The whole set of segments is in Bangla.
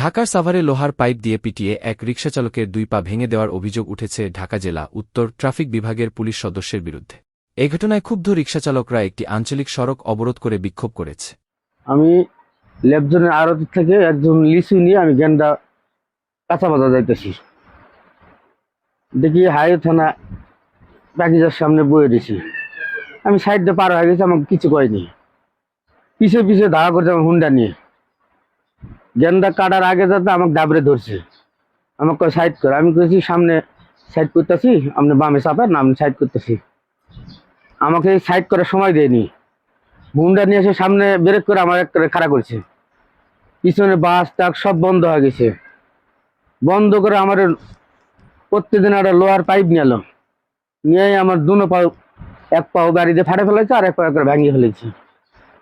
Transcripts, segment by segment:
ঢাকার সাভারে লোহার পাইপ দিয়ে পিটিয়ে এক রিকশাচালকের দুই পা ভেঙে দেওয়ার অভিযোগ উঠেছে ঢাকা জেলা উত্তর ট্রাফিক বিভাগের পুলিশ সদস্যের বিরুদ্ধে। এ ঘটনায় ক্ষুব্ধ রিকশাচালকরা একটি আঞ্চলিক সড়ক অবরোধ করে বিক্ষোভ করেছে। আমি লেফজনের আড়ত থেকে একজন লিচু নিয়ে আমি গেন্ডা কাঁচা বাজার যাইতেছি। দেখি হাইওয়ে থানা প্যাকেজের সামনে বয়ে দিছি আমি সাইডে পার হয়ে গেছি, আমাকে কিছু কয়নি। পিছে পিছে ধাওয়া করছে আমার হুন্ডা নিয়ে। গেন্দা কাটার আগে যাতে আমাকে ডাবরে ধরছে। আমাকে সাইড করে। আমি করেছি সামনে সাইড করতেছি, আপনি বামে চাপেন না আমি সাইড করতেছি। আমাকে সাইড করার সময় দেয়নি। হুন্ডা নিয়ে এসে সামনে ব্রেক করে আমার একটা খাড়া করছে। পিছনে বাস টাক সব বন্ধ হয়ে গেছে। বন্ধ করে আমার প্রত্যেকদিন একটা লোহার পাইপ নিয়ে এলো নিয়ে আমার দুনো পাও, এক পাও গাড়িতে ফাটে ফেলেছে আর এক পাও করে ভাঙিয়ে ফেলেছে।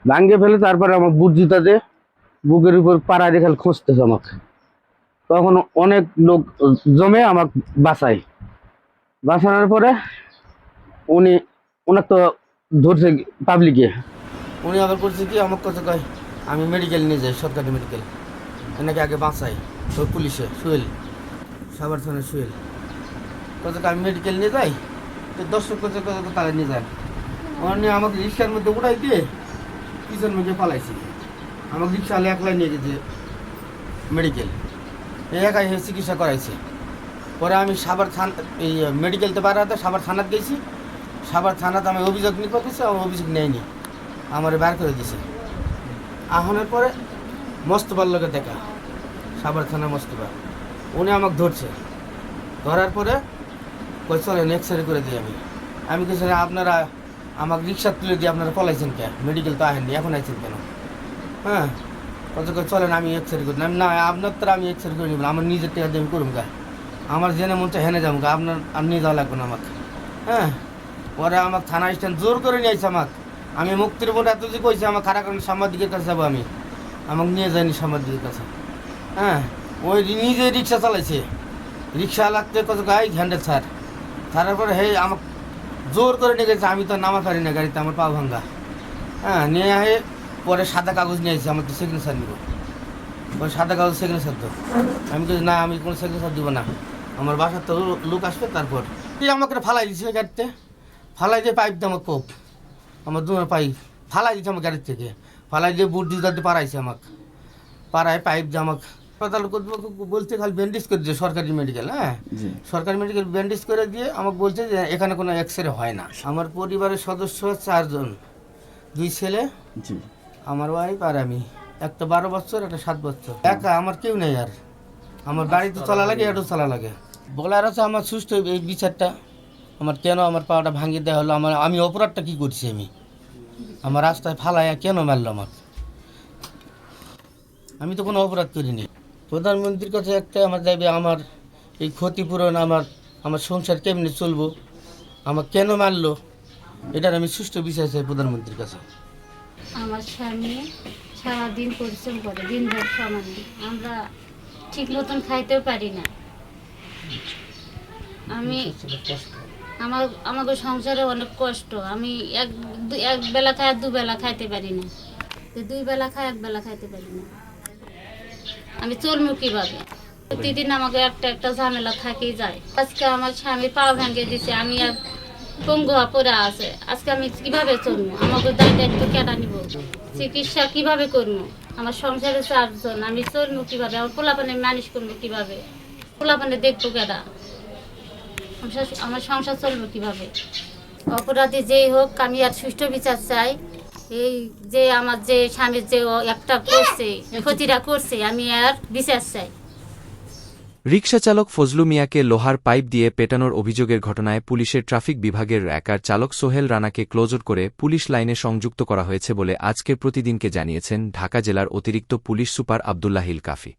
ভাঙিয়ে ফেলে তারপরে আমার বুট জুতা দিয়ে বুকের উপর পাড়া দিয়ে খালি খুঁজতেছে আমাকে। তখন অনেক লোক জমে আমাকে বাঁচায়। বাঁচানোর পরে উনি ওনার তো ধরছে পাবলিকে উনি আবার করছে কি আমার কথা কয় আমি মেডিকেল নিয়ে যাই, সরকারি মেডিকেল এনাকে আগে বাঁচাই তো পুলিশে সুয়েল সাবার থানায় সুয়েল কত আমি মেডিকেল নিয়ে যাই? তো দর্শক কত কত তারা নিয়ে যান। উনি আমাকে রিক্সার মধ্যে উড়াই দিয়ে পিছন মধ্যে পালাইছি। আমাকে রিক্সা আলে একলাই নিয়ে গেছে মেডিকেল একাই চিকিৎসা করাইছে। পরে আমি সাবার থানা, এই মেডিকেলতে পারাতে সাবার থানাত গেছি। সাবার থানাতে আমি অভিযোগ নিয়ে দিয়েছি আমার অভিযোগ নেয়নি আমার বার করে দিছে। আহনের পরে মস্তবার লোকে দেখা। সাবার থানা মস্তবার উনি আমাকে ধরছে। ধরার পরে কই, চলেন এক্সরে করে দিই আমি। আমি কিছু আপনারা আমাকে রিক্সা তুলে দিয়ে আপনারা পলাইছেন কে? মেডিকেল তো আহেননি, এখন আইছেন কেন? হ্যাঁ? কত চলেন আমি এক্সরে করি। না আপনার তো আমি এক্সরে করে নিব না, আমার নিজের টাকা দিয়ে করুম গা। আমার জেনে মন হেনে যাব গা আপনার আর নিয়ে যাওয়া লাগবে না আমাকে। হ্যাঁ? পরে আমার থানা স্ট্যান্ড জোর করে নিয়ে আসছে আমাকে। আমি মুক্তির বোর্ড এত যে কইছে আমার খারাপ কারণ সাংবাদিকের কাছে যাব আমি। আমাকে নিয়ে যায়নি সাংবাদিকের কাছে। হ্যাঁ? ওই নিজে রিক্সা চালাইছে। রিক্সা লাগতে কত গাই হ্যান্ডেল ছাড় ছাড়ার পরে হে আমাকে জোর করে নিয়ে গেছে আমি তো নামা পারি না গাড়িতে আমার পা ভাঙ্গা। হ্যাঁ নিয়ে পরে সাদা কাগজ নিয়ে আমার তো সিগনেচার নিব ওই সাদা কাগজ সিগনেচার তো আমি বলছি না আমি কোনো সিগনেচার দিব না। আমার বাসার তো লোক আসবে তারপর। আমাকে ফালাই দিছে গাড়িতে। ফালাই দিয়ে পাইপ দিয়ে আমার কোপ। আমার দু পাইপ ফালাই দিচ্ছে আমার গাড়ির থেকে। ফালাই দিয়ে বুট দিতে পারাইছে আমাকে। পাড়ায় পাইপ দিয়ে আমাকে হাসপাতাল কর্তৃপক্ষ বলছে খালি ব্যান্ডেজ করে দিয়ে সরকারি মেডিকেল হ্যাঁ? সরকারি মেডিকেল ব্যান্ডেজ করে দিয়ে আমাকে বলছে যে এখানে কোনো এক্স রে হয় না। আমার পরিবারের সদস্য চারজন দুই ছেলে আমার ওয়াইফ আর আমি। একটা বারো বছর, একটা সাত বছর। একা, আমার কেউ নেই আর। আমার বাড়িতে চলা লাগে, এটাও চলা লাগে। বলার আছে, আমার সুস্থ এই বিচারটা। আমার কেন আমার পাওয়াটা ভাঙিয়ে দেওয়া হলো? আমার, আমি অপরাধটা কি করছি আমি? আমার রাস্তায় ফালাইয়া কেন মারলো আমার? আমি তো কোনো অপরাধ করিনি। প্রধানমন্ত্রীর কাছে একটা আমার যাবে আমার এই ক্ষতিপূরণ, আমার আমার সংসার কেমনে চলবো? আমার কেন মারলো? এটার আমি সুষ্ঠু বিচার চাই প্রধানমন্ত্রীর কাছে। আমার স্বামী সারাদিন পরিশ্রম করে, দিন ভর সমানে। আমরা ঠিক মতন খাইতেও পারি না। আমি আমার, আমাদের সংসারে অনেক কষ্ট। আমি এক এক বেলা খাই দুবেলা খাইতে পারি না। দুই বেলা খাই এক বেলা খাইতে পারি না। আমি চলবো কীভাবে প্রতিদিন আমাকে একটা একটা ঝামেলা থাকেই যায়। আজকে আমার স্বামী পা ভেঙে দিছে, আমি আর পঙ্গু পড়ে আছে। আজকে আমি কীভাবে চলবো? আমাকে দায় দায়িত্ব কেনা নিব। চিকিৎসা কীভাবে করব? আমার সংসারে চারজন আমি চলবো কীভাবে? আমার পোলাপানে মানুষ করব কীভাবে? পোলাপানে দেখব আমার আমার সংসার চলবো কীভাবে? অপরাধী যেই হোক আমি আর সুষ্ঠু বিচার চাই। এই যে আমার যে স্বামীর যে একটা করছে ক্ষতিটা করছে আমি আর বিচার চাই। রিকশাচালক ফজলু মিয়াকে লোহার পাইপ দিয়ে পেটানোর অভিযোগের ঘটনায় পুলিশের ট্রাফিক বিভাগের র্যাকার চালক সোহেল রানাকে ক্লোজর করে পুলিশ লাইনে সংযুক্ত করা হয়েছে বলে আজকের প্রতিদিনকে জানিয়েছেন ঢাকা জেলার অতিরিক্ত পুলিশ সুপার আবদুল্লাহিল কাফি।